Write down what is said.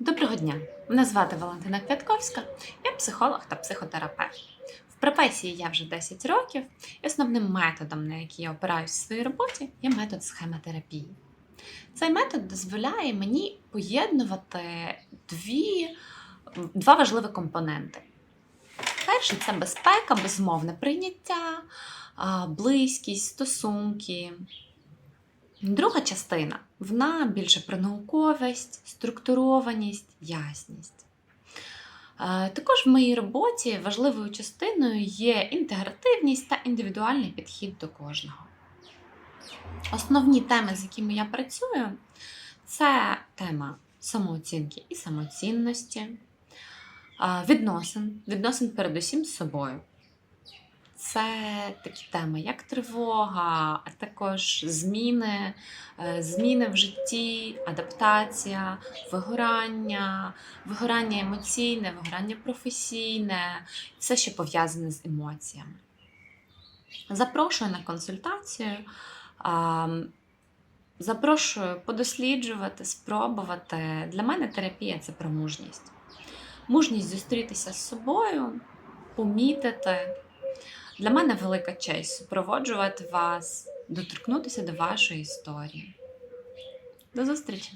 Доброго дня! Мене звати Валентина Квятковська, я психолог та психотерапевт. В професії я вже 10 років, і основним методом, на який я опираюсь в своїй роботі, є метод схемотерапії. Цей метод дозволяє мені поєднувати дві, два важливі компоненти. Перший це безпека, безмовне прийняття, близькість, стосунки. Друга частина вона більше про науковість, структурованість, ясність. Е, Також в моїй роботі важливою частиною є інтегративність та індивідуальний підхід до кожного. Основні теми, з якими я працюю, це тема самооцінки і самоцінності, е, відносин, відносин передусім з собою. Це такі теми, як тривога, а також зміни, е, зміни в житті, адаптація, вигорання, вигорання емоційне, вигорання професійне, все, що пов'язане з емоціями. Запрошую на консультацію. Запрошую подосліджувати, спробувати. Для мене терапія це про мужність. Мужність зустрітися з собою, помітити. Для мене велика честь супроводжувати вас, доторкнутися до вашої історії. До зустрічі!